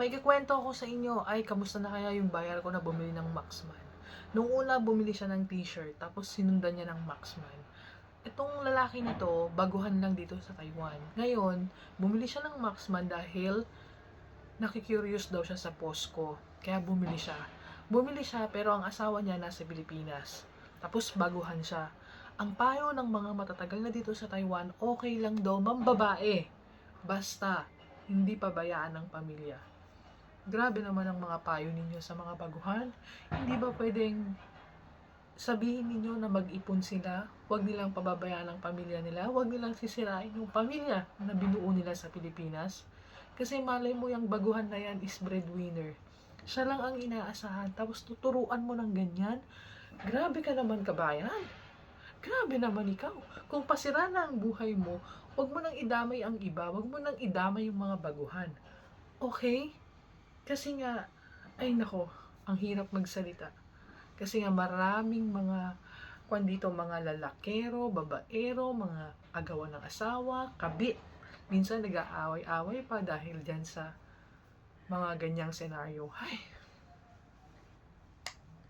May kikwento ako sa inyo, ay kamusta na kaya yung bayar ko na bumili ng Maxman. Nung una, bumili siya ng t-shirt, tapos sinundan niya ng Maxman. Itong lalaki nito, baguhan lang dito sa Taiwan. Ngayon, bumili siya ng Maxman dahil nakikurious daw siya sa Posco. Kaya bumili siya. Bumili siya pero ang asawa niya nasa Pilipinas. Tapos baguhan siya. Ang payo ng mga matatagal na dito sa Taiwan, okay lang daw mambabae. Basta, hindi pabayaan ng pamilya. Grabe naman ang mga payo ninyo sa mga baguhan. Hindi ba pwedeng sabihin ninyo na mag-ipon sila? Huwag nilang pababayaan ang pamilya nila. Huwag nilang sisirain yung pamilya na binuo nila sa Pilipinas. Kasi malay mo yung baguhan na yan is breadwinner. Siya lang ang inaasahan. Tapos tuturuan mo ng ganyan. Grabe ka naman kabayan. Grabe naman ikaw. Kung pasira na ang buhay mo, huwag mo nang idamay ang iba. Huwag mo nang idamay yung mga baguhan. Okay? Kasi nga, ay nako, ang hirap magsalita. Kasi nga maraming mga kwan dito, mga lalakero, babaero, mga agawan ng asawa, kabit. Minsan nag-aaway-away pa dahil dyan sa mga ganyang senaryo. Ay,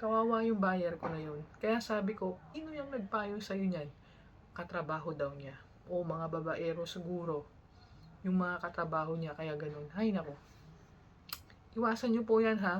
kawawa yung buyer ko na yun. Kaya sabi ko, ino yung nagpayo sa'yo niyan? Katrabaho daw niya. O mga babaero siguro. Yung mga katrabaho niya, kaya ganun. Ay, nako. Iwasan niyo po yan ha.